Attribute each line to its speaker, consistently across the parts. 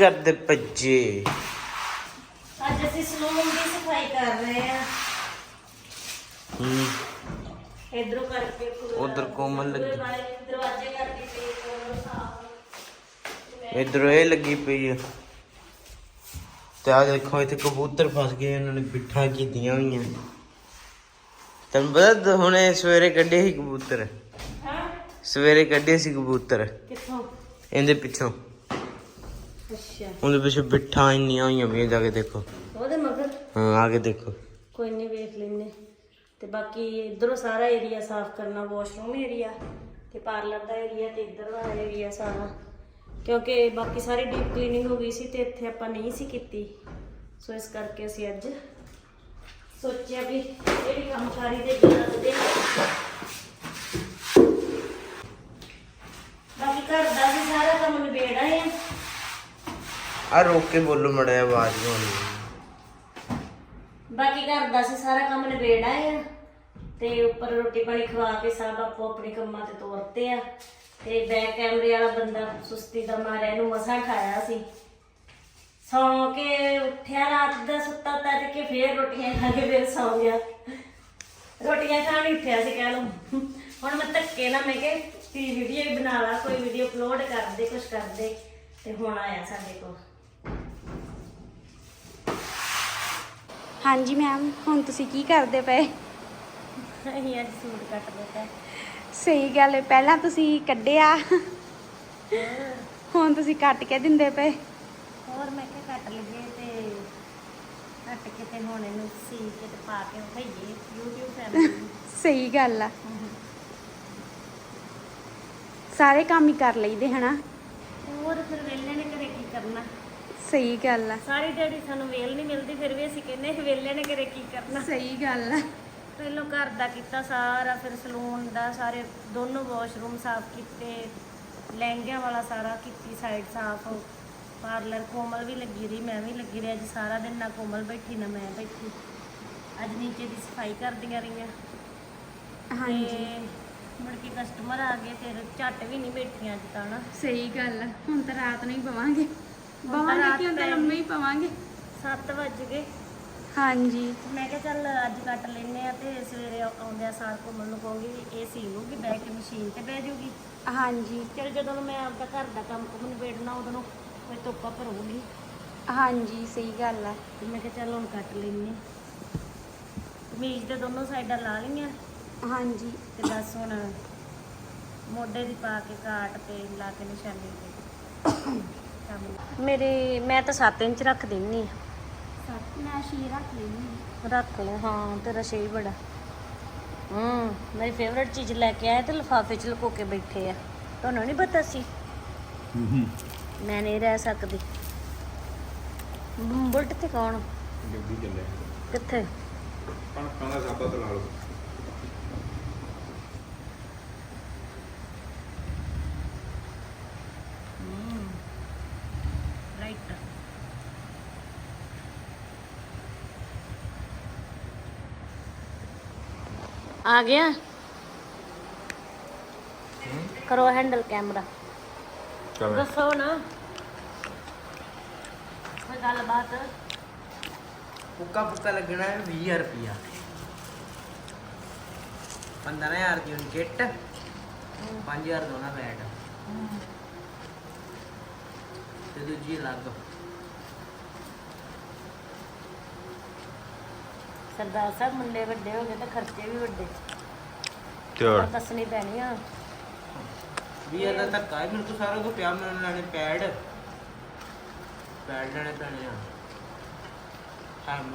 Speaker 1: ਕਰਦੇ ਭੱਜੇ।
Speaker 2: ਅੱਜ ਅਸੀਂ ਸਲੂਨ ਦੀ ਸਫ਼ਾਈ ਕਰ ਰਹੇ ਆ
Speaker 1: ਹੂੰ।
Speaker 2: ਇਧਰੋਂ ਕਰਕੇ ਪੂਰਾ-
Speaker 1: ਉੱਧਰ ਕੋਮਲ ਲੱਗੀ।
Speaker 2: ਦਰਵਾਜ਼ੇ ਕਰਕੇ ਤੇ ਕੋਮਲ ਸਾਫ਼
Speaker 1: ਇਧਰ ਇਹ ਲੱਗੀ ਪਈ ਆ। ਤੇ ਆ ਦੇਖੋ ਇੱਥੇ ਕਬੂਤਰ ਫਸ ਗਏ ਇਹਨਾਂ ਨੇ ਬਿੱਠਾਂ ਕੀਤੀਆਂ ਹੋਈਆਂ। ਤੈਨੂੰ ਪਤਾ ਹੁਣੇ ਸਵੇਰੇ ਕੱਢੇ ਸੀ ਕਬੂਤਰ?
Speaker 2: ਹਾਂ?
Speaker 1: ਸਵੇਰੇ ਕੱਢੇ ਸੀ ਕਬੂਤਰ।
Speaker 2: ਕਿੱਥੋਂ?
Speaker 1: ਇਹਦੇ ਪਿੱਛੋਂ।
Speaker 2: ਅੱਛਾ।
Speaker 1: ਉਹਦੇ ਪਿੱਛੇ ਬਿੱਠਾਂ ਇੰਨੀਆਂ ਹੋਈਆਂ ਵੀ ਜਾ ਕੇ ਦੇਖੋ।
Speaker 2: ਉਹਦੇ ਮਗਰ?
Speaker 1: ਹਾਂ ਆ ਕੇ ਦੇਖੋ।
Speaker 2: ਕੋਈ ਨਹੀਂ ਵੇਖ ਲੈਨੇ ਤੇ ਬਾਕੀ ਇਧਰੋਂ ਸਾਰਾ ਏਰੀਆ ਸਾਫ਼ ਕਰਨਾ ਵਾਸ਼ਰੂਮ ਏਰੀਆ ਤੇ ਪਾਰਲਰ ਦਾ ਏਰੀਆ ਤੇ ਇਧਰ ਦਾ ਏਰੀਆ ਸਾਰਾ। ਕਿਉਂਕਿ ਬਾਕੀ ਸਾਰੀ ਡੀਪ ਕਲੀਨਿੰਗ ਹੋ ਗਈ ਸੀ ਤੇ ਇੱਥੇ ਆਪਾਂ ਨਹੀਂ ਸੀ ਕੀਤੀ। ਸੋ ਇਸ ਕਰਕੇ ਅਸੀਂ ਅੱਜ ਸੋਚਿਆ ਵੀ ਇਹ ਵੀ ਕੰਮ ਸਾਰੀ ਦੇ ਬਾਕੀ ਘਰ ਦਾ ਵੀ ਸਾਰਾ ਕੰਮ ਨਿਬੇੜ ਆਏ ਆ
Speaker 1: ਰੋਕ ਕੇ ਬੋਲੋ ਮੜਿਆ ਆਵਾਜ਼ ਨਹੀਂ ਆਉਣੀ
Speaker 2: ਬਾਕੀ ਘਰ ਦਾ ਸੀ ਸਾਰਾ ਕੰਮ ਨਿਬੇੜ ਆ। ਤੇ ਉੱਪਰ ਰੋਟੀ ਪਾਣੀ ਖਵਾ ਕੇ ਸਭ ਆਪੋ ਆਪਣੇ ਕੰਮਾਂ ਤੇ ਤੋਰਤੇ ਆ। ਤੇ ਬੈਕ ਕੈਮਰੇ ਵਾਲਾ ਬੰਦਾ ਸੁਸਤੀ ਦਾ ਮਾਰਿਆ ਇਹਨੂੰ ਮਸਾਂ ਖਾਇਆ ਸੀ। ਸੌਂ ਕੇ ਉੱਠਿਆ ਰਾਤ ਦਾ ਸੁੱਤਾ ਤੱਕ ਕੇ ਫੇਰ ਰੋਟੀਆਂ ਖਾ ਕੇ ਫੇਰ ਸੌਂ ਗਿਆ। ਰੋਟੀਆਂ ਖਾਣ ਹੀ ਉੱਠਿਆ ਸੀ ਕਹਿ ਲਓ। ਹੁਣ ਮੈਂ ਧੱਕੇ ਨਾ ਮੈਂ ਕਿ ਤੀ ਵੀਡੀਓ ਬਣਾ ਲਾ, ਕੋਈ ਵੀਡੀਓ ਅਪਲੋਡ ਕਰ ਦੇ ਕੁਝ ਕਰ ਦੇ। ਤੇ ਹੁਣ ਆਇਆ ਸਾਡੇ ਕੋਲ।
Speaker 3: ਹਾਂਜੀ ਮੈਮ ਹੁਣ ਤੁਸੀਂ ਕੀ ਕਰਦੇ ਪਏ?
Speaker 2: ਅਸੀਂ ਅੱਜ ਸੂਟ ਕੱਟ ਦਿੱਤਾ
Speaker 3: ਸਹੀ ਗੱਲ ਹੈ ਪਹਿਲਾਂ ਤੁਸੀਂ ਕੱਢਿਆ। ਹੁਣ ਤੁਸੀਂ ਕੱਟ ਕੇ ਦਿੰਦੇ ਪਏ।
Speaker 2: ਹੋਰ ਮੈਂ ਕਿਹਾ ਕੱਟ ਲਈਏ ਤੇ ਕੱਟ ਕੇ ਤੇ ਹੁਣ ਇਹਨੂੰ ਸੀ ਕੇ ਤੇ ਪਾ ਕੇ ਵਿਖਾਈਏ YouTube ਫੈਮਿਲੀ ਨੂੰ
Speaker 3: ਸਹੀ ਗੱਲ ਆ। ਸਾਰੇ ਕੰਮ ਹੀ ਕਰ ਲਈਦੇ ਹਨਾ।
Speaker 2: ਹੋਰ ਫਿਰ ਵੇਲੇ ਨੇ ਘਰੇ ਕੀ ਕਰਨਾ?
Speaker 3: ਸਹੀ ਗੱਲ ਆ।
Speaker 2: ਸਾਰੀ ਦਿਹਾੜੀ ਸਾਨੂੰ ਵੇਲ ਨਹੀਂ ਮਿਲਦੀ ਫਿਰ ਵੀ ਅਸੀਂ ਕਹਿੰਦੇ ਵੇਲੇ ਨੇ ਘਰੇ ਕੀ ਕਰਨਾ।
Speaker 3: ਸਹੀ ਗੱਲ ਆ।
Speaker 2: ਪਹਿਲਾਂ ਘਰ ਦਾ ਕੀਤਾ ਸਾਰਾ ਫਿਰ ਸਲੂਨ ਦਾ ਸਾਰੇ ਦੋਨੋਂ ਵਾਸ਼ਰੂਮ ਸਾਫ਼ ਕੀਤੇ ਲਹਿੰਗਿਆਂ ਵਾਲਾ ਸਾਰਾ ਕੀਤੀ ਸਾਈਡ ਸਾਫ਼। ਪਾਰਲਰ ਕੋਮਲ ਵੀ ਲੱਗੀ ਰਹੀ ਮੈਂ ਵੀ ਲੱਗੀ ਰਹੀ ਅੱਜ ਸਾਰਾ ਦਿਨ ਨਾ ਕੋਮਲ ਬੈਠੀ ਨਾ ਮੈਂ ਬੈਠੀ। ਅੱਜ ਨੀਚੇ ਦੀ ਸਫ਼ਾਈ ਕਰਦੀਆਂ ਰਹੀਆਂ।
Speaker 3: ਹਾਂਜੀ।
Speaker 2: ਮੁੜ ਕੇ ਕਸਟਮਰ ਆ ਗਏ ਫਿਰ ਝੱਟ ਵੀ ਨਹੀਂ ਬੈਠੀਆਂ ਅੱਜ ਤਾਂ ਨਾ
Speaker 3: ਸਹੀ ਗੱਲ ਆ ਹੁਣ ਤਾਂ ਰਾਤ ਨੂੰ ਹੀ ਪਵਾਂਗੇ।
Speaker 2: ਰਾਤ
Speaker 3: ਕਿ
Speaker 2: ਪੈ
Speaker 3: ਲੰਮੇ ਹੀ ਪਵਾਂਗੇ।
Speaker 2: 7 ਵਜ ਗਏ।
Speaker 3: ਹਾਂਜੀ।
Speaker 2: ਮੈਂ ਕਿਹਾ ਚੱਲ ਅੱਜ ਕੱਟ ਲੈਨੇ ਆ ਤੇ ਸਵੇਰੇ ਆਉਂਦਿਆਂ ਸਾਰ ਕੋਮਲ ਨੂੰ ਕਹੂੰਗੀ ਇਹ ਸੀ ਲੂਗੀ ਬਹਿ ਕੇ ਮਸ਼ੀਨ ਤੇ ਬਹਿ ਜਾਊਗੀ
Speaker 3: ਹਾਂਜੀ।
Speaker 2: ਫਿਰ ਜਦੋਂ ਨੂੰ ਮੈਂ ਆਪਦਾ ਘਰ ਦਾ ਕੰਮ ਕੁਮ ਨਿਬੇੜਨਾ ਉਦੋਂ ਨੂੰ ਕੋਈ ਧੁੱਪਾ ਭਰੂਗੀ
Speaker 3: ਹਾਂਜੀ ਸਹੀ ਗੱਲ ਆ।
Speaker 2: ਤੇ ਮੈਂ ਕਿਹਾ ਚੱਲ ਹੁਣ ਕੱਟ ਲੈਨੇ ਕਮੀਜ਼ ਦੇ ਦੋਨੋਂ ਸਾਈਡਾਂ ਲਾ ਲਈਆਂ।
Speaker 3: ਹਾਂਜੀ।
Speaker 2: ਤੇ ਬਸ ਹੁਣ ਮੋਢੇ ਦੀ ਪਾ ਕੇ ਕਾਟ ਤੇ ਲਾ ਕੇ ਨਿਸ਼ਾਨੀ ਮੇਰੇ ਮੈਂ ਤਾਂ 7 ਇੰਚ ਰੱਖ ਦਿੰਨੀ
Speaker 3: ਸੱਤ ਮੈਂ ਸ਼ੀ ਰੱਖ ਲੈਣੀ
Speaker 2: ਰੱਖ ਲੈ ਹਾਂ ਤੇਰਾ ਸ਼ੇ ਬੜਾ। ਹੂੰ ਮੇਰੀ ਫੇਵਰਟ ਚੀਜ਼ ਲੈ ਕੇ ਆਏ ਤੇ ਲਿਫਾਫੇ ਚ ਲੁਕੋ ਕੇ ਬੈਠੇ ਆ। ਤੁਹਾਨੂੰ ਨਹੀਂ ਪਤਾ ਸੀ? ਮੈਂ ਨਹੀਂ ਰਹਿ ਸਕਦੀ। ਬੁਲਟ ਤੇ ਕੌਣ?
Speaker 4: ਗੱਡੀ ਚੱਲੇ
Speaker 2: ਕਿੱਥੇ?
Speaker 4: ਕਣਕਾਂ ਦਾ ਸਾਬਾ ਤੇ ਲਾ ਲਓ।
Speaker 2: ਆ ਗਿਆ। ਕਰੋ ਹੈਂਡਲ ਕੈਮਰਾ ਦੱਸੋ ਨਾ। ਕੋਈ ਗੱਲਬਾਤ?
Speaker 1: ਫੁੱਕਾ ਫੁੱਕਾ ਲੱਗਣਾ ਹੈ 20000 ਰੁਪਿਆ 15000 ਦੀ ਹੁਣ ਕਿੱਟ 5000 ਦੋਨਾ ਬੈਟ ਤੇ ਦੂਜੀ ਅਲੱਗ।
Speaker 2: ਸਰਦਾਰ ਸਾਹਿਬ ਮੁੰਡੇ ਵੱਡੇ ਹੋ ਗਏ ਤੇ ਖਰਚੇ ਵੀ ਵੱਡੇ।
Speaker 4: ਤੇ
Speaker 2: ਪਰ ਦੱਸਣੀ ਪੈਣੀ ਆ।
Speaker 1: 20000 ਦਾ ਧੱਕਾ ਹੈ ਮੈਨੂੰ ਤਾਂ ਸਾਰਾ ਕੁਝ ਪਿਆ ਮੈਨੂੰ ਲੈਣੇ ਪੈਡ। ਪੈਡ ਲੈਣੇ ਪੈਣੇ ਆ। ਹਮ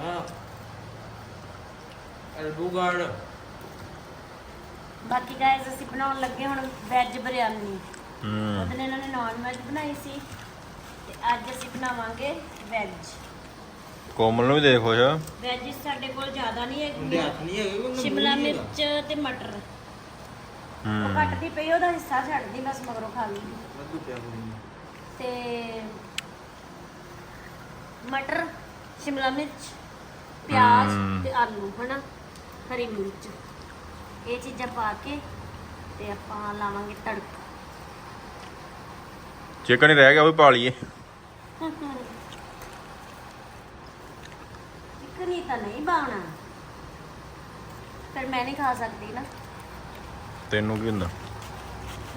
Speaker 1: ਐਲਬੋ ਗਾਰਡ।
Speaker 2: ਬਾਕੀ ਗਾਇਸ ਅਸੀਂ ਬਣਾਉਣ ਲੱਗੇ ਹੁਣ ਵੈਜ ਬਿਰਿਆਨੀ
Speaker 4: ਹੂੰ।
Speaker 2: ਉਹਦੇ ਇਹਨਾਂ ਨੇ ਨਾਨ ਵੈਜ ਬਣਾਈ ਸੀ। ਤੇ ਅੱਜ ਅਸੀਂ ਬਣਾਵਾਂਗੇ ਵੈਜ
Speaker 4: ਕੋਮਲ ਨੂੰ ਵੀ ਦੇਖ ਖੁਸ਼
Speaker 2: ਵੈਜ ਸਾਡੇ ਕੋਲ ਜ਼ਿਆਦਾ ਨਹੀਂ ਹੈਗੀ।
Speaker 1: ਹੱਥ ਨਹੀਂ ਹੈਗੇ ਕੋਈ
Speaker 2: ਸ਼ਿਮਲਾ ਮਿਰਚ ਤੇ ਮਟਰ। ਉਹ
Speaker 4: ਹੂੰ
Speaker 2: ਕੱਟਦੀ ਪਈ ਉਹਦਾ ਹਿੱਸਾ ਛੱਡਦੀ ਬਸ ਮਗਰੋਂ ਖਾ ਲਈ।
Speaker 1: ਵਾਧੂ ਪਿਆ ਕੋਈ
Speaker 2: ਤੇ ਮਟਰ ਸ਼ਿਮਲਾ ਮਿਰਚ ਪਿਆਜ਼
Speaker 4: ਹਮ।
Speaker 2: ਤੇ ਆਲੂ ਹਨਾ? ਹਰੀ ਮਿਰਚ। ਇਹ ਚੀਜ਼ਾਂ ਪਾ ਕੇ ਤੇ ਆਪਾਂ ਲਾਵਾਂਗੇ ਤੜਕਾ।
Speaker 4: ਚਿਕਨ ਹੀ ਰਹਿ ਗਿਆ ਉਹ ਵੀ ਪਾ ਲਈਏ।
Speaker 2: ਚਿਕਨ ਹੀ ਤਾਂ ਨਹੀਂ ਬਾਣਾ ਫਿਰ ਮੈਂ ਨਹੀਂ ਖਾ ਸਕਦੀ ਨਾ।
Speaker 4: ਤੈਨੂੰ ਕੀ ਹੁੰਦਾ?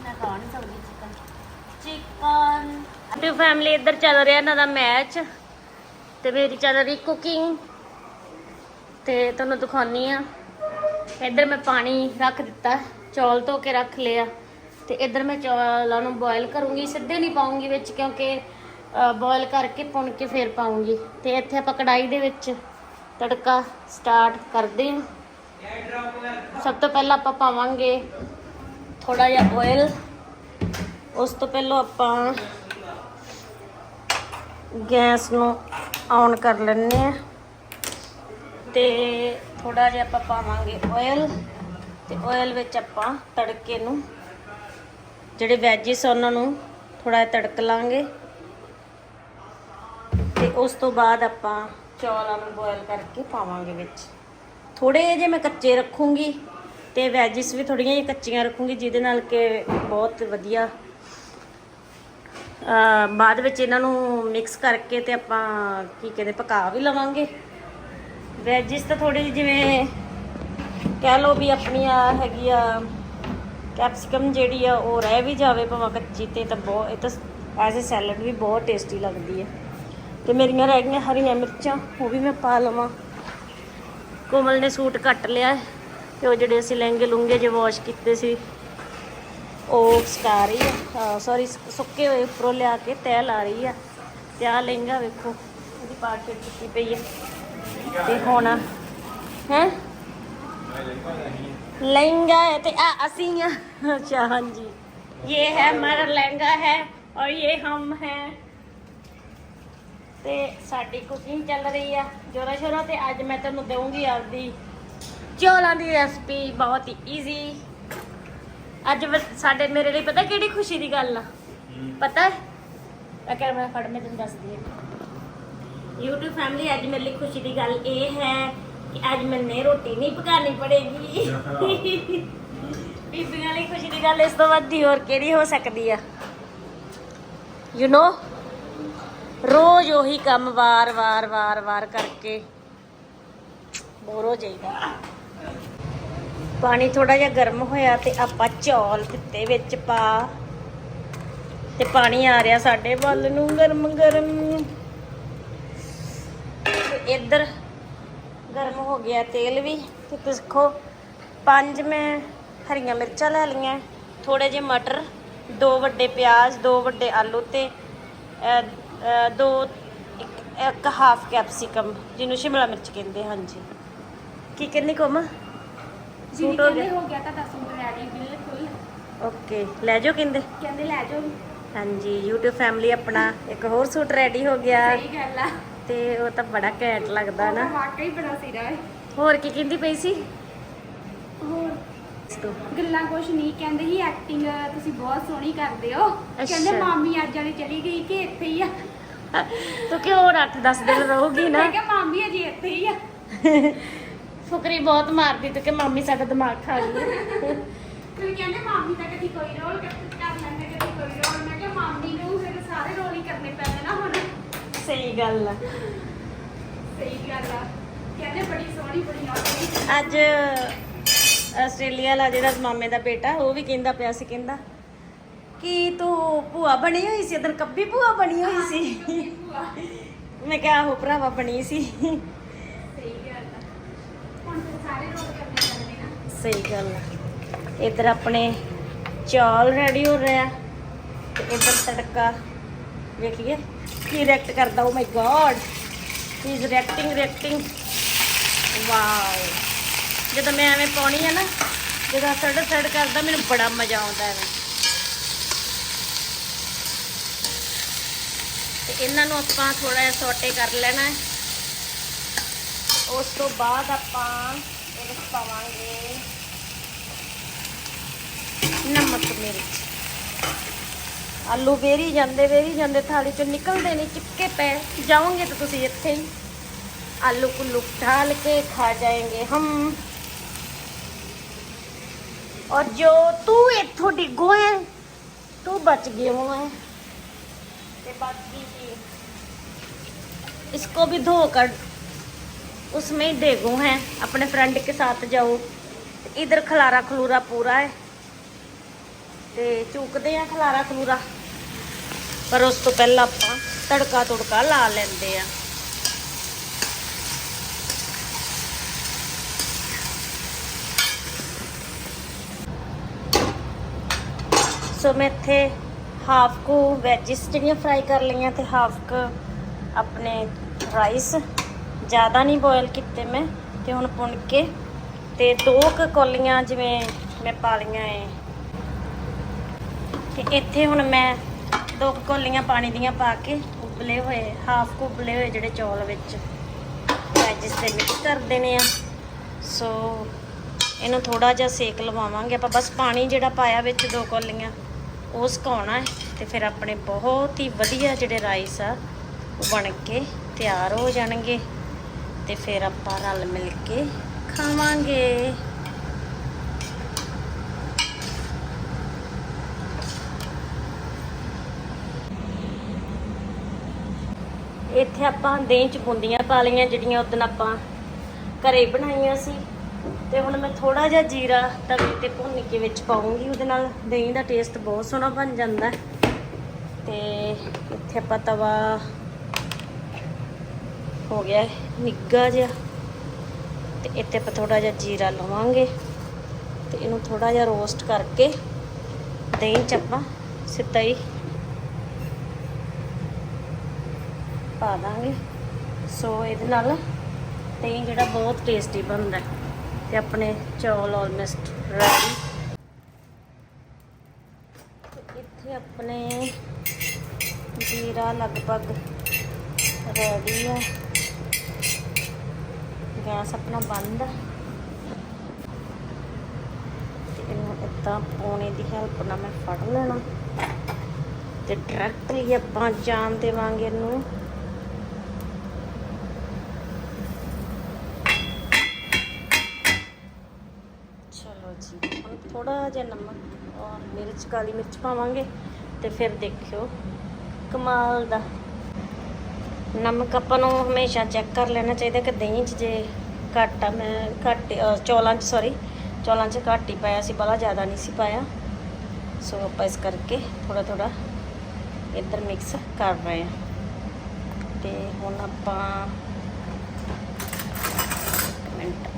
Speaker 2: ਮੈਂ ਖਾ ਨਹੀਂ ਸਕਦੀ ਚਿਕਨ ਚਿਕਨ ਤੇ ਫੈਮਿਲੀ ਇੱਧਰ ਚੱਲ ਰਿਹਾ ਇਹਨਾਂ ਦਾ ਮੈਚ ਤੇ ਮੇਰੀ ਚੱਲ ਰਹੀ ਕੁਕਿੰਗ ਤੇ ਤੁਹਾਨੂੰ ਦਿਖਾਉਣੀ ਆ। ਇੱਧਰ ਮੈਂ ਪਾਣੀ ਰੱਖ ਦਿੱਤਾ ਚੌਲ ਧੋ ਕੇ ਰੱਖ ਲਿਆ। ਤੇ ਇੱਧਰ ਮੈਂ ਚੌਲਾਂ ਨੂੰ ਬੋਇਲ ਕਰੂੰਗੀ ਸਿੱਧੇ ਨਹੀਂ ਪਾਉਂਗੀ ਵਿੱਚ ਕਿਉਂਕਿ ਬੋਇਲ ਕਰਕੇ ਪੁਣ ਕੇ ਫੇਰ ਪਾਉਂਗੀ। ਤੇ ਇੱਥੇ ਆਪਾਂ ਕੜਾਈ ਦੇ ਵਿੱਚ ਤੜਕਾ ਸਟਾਰਟ ਕਰਦੇ ਹਾਂ। ਸਭ ਤੋਂ ਪਹਿਲਾਂ ਆਪਾਂ ਪਾਵਾਂਗੇ ਥੋੜਾ ਜਿਹਾ ਆਇਲ ਉਸ ਤੋਂ ਪਹਿਲਾਂ ਆਪਾਂ ਗੈਸ ਨੂੰ ਔਨ ਕਰ ਲੈਂਦੇ ਆ ਤੇ ਥੋੜਾ ਜਿਹਾ ਆਪਾਂ ਪਾਵਾਂਗੇ ਆਇਲ ਤੇ ਆਇਲ ਵਿੱਚ ਆਪਾਂ ਤੜਕੇ ਨੂੰ ਜਿਹੜੇ ਵੈਜਿਸ ਉਹਨਾਂ ਨੂੰ ਥੋੜਾ ਜਿਹਾ ਤੜਕ ਲਾਂਗੇ। ਤੇ ਉਸ ਤੋਂ ਬਾਅਦ ਆਪਾਂ ਚੌਲਾਂ ਨੂੰ ਬੋਇਲ ਕਰਕੇ ਪਾਵਾਂਗੇ ਵਿੱਚ। ਥੋੜੇ ਜਿਹੇ ਮੈਂ ਕੱਚੇ ਰੱਖੂੰਗੀ ਤੇ ਵੈਜਿਸ ਵੀ ਥੋੜੀਆਂ ਜਿਹੀਆਂ ਕੱਚੀਆਂ ਰੱਖੂੰਗੀ, ਜਿਹਦੇ ਨਾਲ ਕਿ ਬਹੁਤ ਵਧੀਆ ਬਾਅਦ ਵਿੱਚ ਇਹਨਾਂ ਨੂੰ ਮਿਕਸ ਕਰਕੇ ਤੇ ਆਪਾਂ ਕੀ ਕਹਿੰਦੇ, ਪਕਾ ਵੀ ਲਵਾਂਗੇ। ਵੈਜਿਸ ਤਾਂ ਥੋੜੀ ਜਿਹੀ ਜਿਵੇਂ ਕਹਿ ਲਓ ਵੀ ਆਪਣੀ ਆ ਹੈਗੀ ਆ ਕੈਪਸਿਕਮ ਜਿਹੜੀ ਆ, ਉਹ ਰਹਿ ਵੀ ਜਾਵੇ ਭਾਵੇਂ ਕੱਚੀ ਤੇ ਤਾਂ ਬਹੁਤ ਇਹ ਤਾਂ ਐਜ਼ ਅ ਸੈਲਡ ਵੀ ਬਹੁਤ ਟੇਸਟੀ ਲੱਗਦੀ ਹੈ ਤੇ ਮੇਰੀਆਂ ਰਹਿ ਗਈਆਂ ਹਰੀਆਂ ਮਿਰਚਾਂ, ਉਹ ਵੀ ਮੈਂ ਪਾ ਲਵਾਂ। ਕੋਮਲ ਨੇ ਸੂਟ ਕੱਟ ਲਿਆ ਤੇ ਉਹ ਜਿਹੜੇ ਅਸੀਂ ਲਹਿੰਗੇ ਲੁੰਗੇ ਜੇ ਵਾਸ਼ ਕੀਤੇ ਸੀ, ਉਹ ਸੁਕਾ ਰਹੀ ਆ ਸੌਰੀ ਸੁੱਕੇ ਹੋਏ ਉੱਪਰੋਂ ਲਿਆ ਕੇ ਤੈ ਲਾ ਰਹੀ ਆ ਤੇ ਲਹਿੰਗਾ ਵੇਖੋ ਉਹਦੀ ਪਾਰਟੀ ਕੀਤੀ ਪਈ ਆ ਤੇ ਹੁਣ ਹੈ? ਲਹਿੰਗਾ ਹੈ ਤੇ ਆ ਅਸੀਂ ਆ ਅੱਛਾ, ਹਾਂਜੀ। ਇਹ ਹੈ ਹਮਾਰਾ ਲਹਿੰਗਾ ਹੈ ਔਰ ਇਹ ਹਮ ਹੈ। ਤੇ ਸਾਡੀ ਕੁਕਿੰਗ ਚੱਲ ਰਹੀ ਆ। ਜੋਰਾ ਸ਼ੋਰਾ ਤੇ ਅੱਜ ਮੈਂ ਤੁਹਾਨੂੰ ਦਊਂਗੀ ਆਪਦੀ ਚੌਲਾਂ ਦੀ ਰੈਸਪੀ ਬਹੁਤ ਹੀ ਈਜ਼ੀ ਅੱਜ ਵ- ਸਾਡੇ ਮੇਰੇ ਲਈ ਪਤਾ ਕਿਹੜੀ ਖੁਸ਼ੀ ਦੀ ਗੱਲ ਆ? ਪਤਾ ਹੈ? ਮੈਂ ਕਿਹਾ ਮੈਂ ਫੜ ਮੈਂ ਤੁਹਾਨੂੰ ਦੱਸਦੀ ਹਾਂ। YouTube ਫੈਮਿਲੀ ਅੱਜ ਮੇਰੇ ਲਈ ਖੁਸ਼ੀ ਦੀ ਗੱਲ ਇਹ ਹੈ ਕਿ ਅੱਜ ਮੈਨੇ ਰੋਟੀ ਨਹੀਂ ਪਕਾਣੀ ਪੜੇਗੀ। ਬੀਬੀਆਂ ਲਈ ਖੁਸ਼ੀ ਦੀ ਗੱਲ ਇਸ ਤੋਂ ਵੱਧ ਹੋਰ ਕਿਹੜੀ ਹੋ ਸਕਦੀ ਆ? ਯੂ نو ਰੋਜ਼ ਉਹੀ ਕੰਮ ਵਾਰ ਵਾਰ ਵਾਰ ਵਾਰ ਕਰਕੇ ਬੋਰ ਹੋ ਜਾਈਦਾ। ਪਾਣੀ ਥੋੜਾ ਜਿਹਾ ਗਰਮ ਹੋਇਆ ਤੇ ਆਪਾਂ ਚੌਲ ਦਿੱਤੇ ਵਿੱਚ ਪਾ ਤੇ ਪਾਣੀ ਆ ਰਿਹਾ ਸਾਡੇ ਵੱਲ ਨੂੰ ਗਰਮ ਗਰਮ। ਇੱਧਰ ਗਰਮ ਹੋ ਗਿਆ ਤੇਲ ਵੀ ਤੇ ਦੇਖੋ ਪੰਜ ਮੈਂ ਹਰੀਆਂ ਮਿਰਚਾਂ ਲੈ ਲਈਆਂ ਥੋੜੇ ਜਿਹੇ ਮਟਰ, ਦੋ ਵੱਡੇ ਪਿਆਜ਼, ਦੋ ਵੱਡੇ ਆਲੂ ਤੇ ਦੋ ਇੱਕ- ਇੱਕ ਹਾਫ ਕੈਪਸਿਕਮ ਜਿਹਨੂੰ ਸ਼ਿਮਲਾ ਮਿਰਚ ਕਹਿੰਦੇ ਹਾਂਜੀ। ਕੀ ਕਹਿੰਦੀ ਕੋਮਾ?
Speaker 3: ਜੀ
Speaker 2: ਸੂਟ ਹੋ
Speaker 3: ਕਹਿੰਦੇ
Speaker 2: ਗਿਆ?
Speaker 3: ਹੋ ਗਿਆ ਤਾਂ ਸੂਟ ਰੈਡੀ ਬਿਲਕੁਲ।
Speaker 2: ਓਕੇ ਲੈ ਜਾਓ ਕਹਿੰਦੇ।
Speaker 3: ਕਹਿੰਦੇ ਲੈ ਜਾਓ
Speaker 2: ਹਾਂਜੀ YouTube ਫੈਮਿਲੀ ਆਪਣਾ ਇੱਕ ਹੋਰ ਸੂਟ ਰੈਡੀ ਹੋ ਗਿਆ।
Speaker 3: ਸਹੀ ਗੱਲ ਆ।
Speaker 2: ਤੇ ਉਹ ਤਾਂ ਬੜਾ ਘੈਂਟ ਲੱਗਦਾ
Speaker 3: ਉਹ ਤਾਂ
Speaker 2: ਨਾ।
Speaker 3: ਵਾਕਈ ਬੜਾ ਸਿਰਾ ਹੈ।
Speaker 2: ਹੋਰ ਕੀ ਕਹਿੰਦੀ ਪਈ ਸੀ?
Speaker 3: ਹੋਰ
Speaker 2: ਤੂੰ।
Speaker 3: ਗੱਲਾਂ ਕੁਛ ਨਹੀਂ ਕਹਿੰਦੇ ਹੀ ਐਕਟਿੰਗ ਤੁਸੀਂ ਬਹੁਤ ਸੋਹਣੀ ਕਰਦੇ ਹੋ। ਕਹਿੰਦੇ
Speaker 2: ਅੱਛਾ।
Speaker 3: ਮਾਮੀ ਅੱਜ ਵਾਲੀ ਚਲੀ ਗਈ ਕਿ ਇੱਥੇ ਹੀ ਆ।
Speaker 2: ਤੂੰ ਕਿ ਹੋਰ 8-10 ਦਿਨ ਰਹੂਗੀ ਨਾ?
Speaker 3: ਮੈਂ ਕਿਹਾ ਮਾਮੀ ਅਜੇ ਇੱਥੇ ਹੀ ਆ।
Speaker 2: ਫੁਕਰੀ ਬਹੁਤ ਮਾਰਦੀ ਤੂੰ ਕਿ ਮਾਮੀ ਸਾਡਾ ਦਿਮਾਗ ਖਾ ਗਈ।
Speaker 3: ਕਹਿੰਦੇ ਮਾਮੀ ਤਾਂ ਕਦੀ ਕੋਈ ਰੋਲ ਕਰ ਕਰ ਲੈਂਦੇ ਕਦੀ ਕੋਈ ਰੋਲ। ਮੈਂ ਕਿਹਾ ਮਾਮੀ ਨੂੰ ਫਿਰ ਸਾਰੇ ਰੋਲ ਹੀ ਕਰਨੇ ਪੈਣੇ ਨਾ ਹੁਣ।
Speaker 2: ਸਹੀ ਗੱਲ ਆ।
Speaker 3: ਸਹੀ ਗੱਲ ਆ। ਕਹਿੰਦੇ ਬੜੀ ਸੋਹਣੀ ਬੜੀ ਆਉਂਦੀ
Speaker 2: ਅੱਜ ਆਸਟ੍ਰੇਲੀਆ ਵਾਲਾ ਜਿਹੜਾ ਮਾਮੇ ਦਾ ਬੇਟਾ ਉਹ ਵੀ ਕਹਿੰਦਾ ਪਿਆ ਸੀ ਕਹਿੰਦਾ ਕਿ ਤੂੰ ਭੂਆ ਬਣੀ ਹੋਈ ਸੀ? ਉਦੋਂ ਕੱਬੀ ਭੂਆ ਬਣੀ ਹੋਈ ਸੀ? ਮੈਂ ਕਿਹਾ ਆਹੋ ਭਰਾਵਾ ਬਣੀ ਸੀ।
Speaker 3: ਸਹੀ ਗੱਲ ਆ।
Speaker 2: ਇੱਧਰ ਆਪਣੇ ਚੌਲ ਰੈਡੀ ਹੋ ਰਿਹਾ ਤੇ ਇੱਧਰ ਤੜਕਾ ਵੇਖੀਏ ਕੀ ਰਿਐਕਟ ਕਰਦਾ? ਓ my god he is reacting reacting wow ਜਦੋਂ ਮੈਂ ਐਵੇਂ ਪਾਉਣੀ ਆ ਨਾ, ਜਦੋਂ ਸੜ ਸੜ ਕਰਦਾ, ਮੈਨੂੰ ਬੜਾ ਮਜ਼ਾ ਆਉਂਦਾ ਐਵੇਂ। ਤੇ ਇਹਨਾਂ ਨੂੰ ਆਪਾਂ ਥੋੜਾ ਜਿਹਾ ਸੌਟੇ ਕਰ ਲੈਣਾ ਉਸ ਤੋਂ ਬਾਅਦ ਆਪਾਂ ਇਹਦੇ ਵਿੱਚ ਪਾਵਾਂਗੇ ਨਮਕ ਮਿਰਚ। ਆਲੂ ਵੇਰੀ ਜਾਂਦੇ ਵੇਰੀ ਜਾਂਦੇ, ਥਾਲੀ ਚੋਂ ਨਿਕਲਦੇ ਨਹੀਂ ਚਿੱਕੇ ਪੈ ਜਾਓਗੇ ਤਾਂ ਤੁਸੀਂ ਇੱਥੇ ਹੀ। ਆਲੂ ਕੁੱਲੂ ਢਾਲ ਕੇ ਖਾ ਜਾਏਗੇ ਹਮ। और जो तू ਇੱਥੋਂ ਡਿੱਗੋ ਹੈ ਤੂੰ ਬਚ ਗਿਆ ਹੈ ਤੇ ਬਾਕੀ इसको भी धोकर उसमें ही डेगू हैं अपने फ्रेंड के साथ जाओ इधर खलारा खलूरा पूरा है ਤੇ ਚੁੱਕਦੇ ਆ ਖਲਾਰਾ ਖਲੂਰਾ ਪਰ ਉਸ ਤੋਂ ਪਹਿਲਾਂ ਆਪਾਂ ਤੜਕਾ ਤੁੜਕਾ ਲਾ ਲੈਂਦੇ ਆ ਸੋ ਮੈਂ ਇੱਥੇ ਹਾਫ ਕੁ ਵੈਜਿਸ ਜਿਹੜੀਆਂ ਫਰਾਈ ਕਰ ਲਈਆਂ ਤੇ ਹਾਫ ਕੁ ਆਪਣੇ ਰਾਈਸ ਜ਼ਿਆਦਾ ਨਹੀਂ ਬੋਇਲ ਕੀਤੇ ਮੈਂ ਤੇ ਹੁਣ ਪੁਣ ਕੇ ਤੇ ਦੋ ਕੁ ਕੌਲੀਆਂ ਜਿਵੇਂ ਮੈਂ ਪਾ ਲਈਆਂ ਏ ਤੇ ਇੱਥੇ ਹੁਣ ਮੈਂ ਦੋ ਕੁ ਪਾਣੀ ਦੀਆਂ ਪਾ ਕੇ ਉਬਲੇ ਹੋਏ ਹਾਫ ਕੁ ਉਬਲੇ ਹੋਏ ਜਿਹੜੇ ਚੌਲ ਵਿੱਚ ਵੈਜਿਸ ਤੇ ਮਿਕਸ ਕਰ ਦੇਣੇ ਆ। ਸੋ ਇਹਨੂੰ ਥੋੜਾ ਜਿਹਾ ਸੇਕ ਲਵਾਵਾਂਗੇ। ਆਪਾਂ ਬਸ ਪਾਣੀ ਜਿਹੜਾ ਪਾਇਆ ਵਿੱਚ ਦੋ ਕੌਲੀਆਂ। ਉਹ ਸੁਕਾਉਣਾ ਹੈ ਤੇ ਫਿਰ ਆਪਣੇ ਬਹੁਤ ਹੀ ਵਧੀਆ ਜਿਹੜੇ ਰਾਈਸ ਆ, ਉਹ ਬਣ ਕੇ ਤਿਆਰ ਹੋ ਜਾਣਗੇ ਤੇ ਫਿਰ ਆਪਾਂ ਰਲ ਮਿਲ ਕੇ ਖਾਵਾਂਗੇ। ਇੱਥੇ ਆਪਾਂ ਦਹੀਂ ਚ ਬੂੰਦੀਆਂ ਪਾ ਲਈਆਂ ਜਿਹੜੀਆਂ ਉਦੋਂ ਆਪਾਂ ਘਰੇ ਬਣਾਈਆਂ ਸੀ। ਤੇ ਹੁਣ ਮੈਂ ਥੋੜਾ ਜਿਹਾ ਜੀਰਾ ਤਵੇ ਤੇ ਭੁੰਨ ਕੇ ਵਿੱਚ ਪਾਉਂਗੀ ਉਹਦੇ ਨਾਲ ਦਹੀਂ ਦਾ ਟੇਸਟ ਬਹੁਤ ਸੋਹਣਾ ਬਣ ਜਾਂਦਾ ਹੈ। ਤੇ ਇੱਥੇ ਆਪਾਂ ਤਵਾ ਹੋ ਗਿਆ ਹੈ ਨਿੱਗਾ ਜਿਹਾ ਤੇ ਇੱਥੇ ਆਪਾਂ ਥੋੜਾ ਜਿਹਾ ਜੀਰਾ ਲਵਾਂਗੇ ਤੇ ਇਹਨੂੰ ਥੋੜਾ ਜਿਹਾ ਰੋਸਟ ਕਰਕੇ ਦਹੀਂ ਚ ਆਪਾਂ ਸਿੱਧਾ ਹੀ ਪਾ ਦਾਂਗੇ ਸੋ ਇਹਦੇ ਨਾਲ ਦਹੀਂ ਜਿਹੜਾ ਬਹੁਤ ਟੇਸਟੀ ਬਣਦਾ ਹੈ। ਤੇ ਆਪਣੇ ਚੌਲ ਆਲਮੋਸਟ ਰੈਡੀ ਇੱਥੇ ਆਪਣੇ ਜੀਰਾ ਲਗਭਗ ਰੈਡੀ ਹੈ ਗੈਸ ਆਪਣਾ ਬੰਦ। ਹੈ ਤੇ ਇਹਨੂੰ ਇਦਾਂ ਪੌਣੇ ਦੀ ਹੈਲਪ ਨਾਲ ਮੈਂ ਫੜ ਲੈਣਾ। ਤੇ ਡਾਇਰੈਕਟਲੀ ਆਪਾਂ ਜਾਣ ਦੇਵਾਂਗੇ ਇਹਨੂੰ ਚਲੋ ਜੀ ਹੁਣ ਥੋੜਾ ਜਿਹਾ ਨਮਕ ਔਰ ਮਿਰਚ, ਕਾਲੀ ਮਿਰਚ ਪਾਵਾਂਗੇ ਤੇ ਫਿਰ ਦੇਖਿਓ ਕਮਾਲ ਦਾ। ਨਮਕ ਆਪਾਂ ਨੂੰ ਹਮੇਸ਼ਾ ਚੈੱਕ ਕਰ ਲੈਣਾ ਚਾਹੀਦਾ ਕਿ ਦਹੀਂ 'ਚ ਜੇ ਘੱਟ ਆ, ਮੈਂ ਘੱਟ ਚੌਲਾਂ 'ਚ ਸੌਰੀ ਚੌਲਾਂ 'ਚ ਘੱਟ ਹੀ ਪਾਇਆ ਸੀ, ਬੜਾ ਜ਼ਿਆਦਾ ਨਹੀਂ ਸੀ ਪਾਇਆ। ਸੋ ਆਪਾਂ ਇਸ ਕਰਕੇ ਥੋੜਾ ਥੋੜਾ ਇੱਧਰ ਮਿਕਸ ਕਰ ਰਹੇ ਹਾਂ। ਤੇ ਹੁਣ ਆਪਾਂ ਮਿੰਟ